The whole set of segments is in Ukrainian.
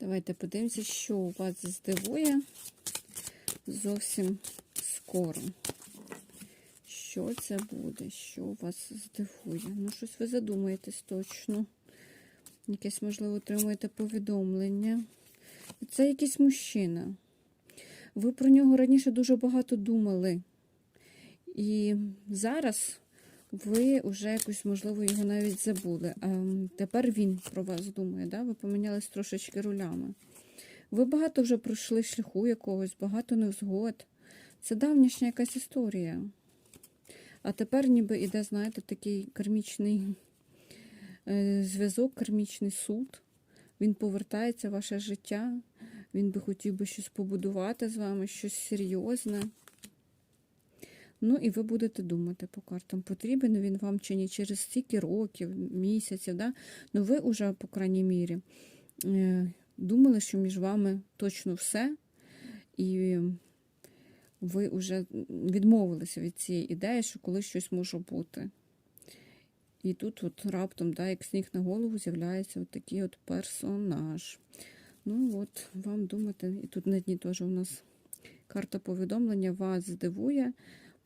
Давайте подивимося, що у вас здивує зовсім скоро. Що це буде? Що вас здивує? Ну, щось ви задумаєтесь точно. Якесь, можливо, отримуєте повідомлення. Це якийсь мужчина. Ви про нього раніше дуже багато думали. І зараз ви вже якось, можливо, його навіть забули. А тепер він про вас думає, да? ви помінялись трошечки рулями. Ви багато вже пройшли шляху якогось, багато невзгод. Це давнішня якась історія. А тепер ніби іде, знаєте, такий кармічний е, зв'язок, кармічний суд. Він повертається в ваше життя. Він би хотів би щось побудувати з вами, щось серйозне. Ну, і ви будете думати по картам, потрібен він вам чи ні через стільки років, місяців. Да? Ну, ви вже, по крайній мірі, е, думали, що між вами точно все, і ви вже відмовилися від цієї ідеї, що колись щось може бути. І тут от раптом, да, як сніг на голову, з'являється от такий от персонаж. Ну от, вам думати, і тут на дні теж у нас карта повідомлення вас здивує.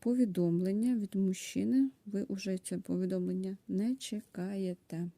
Повідомлення від мужчини. Ви вже це повідомлення не чекаєте.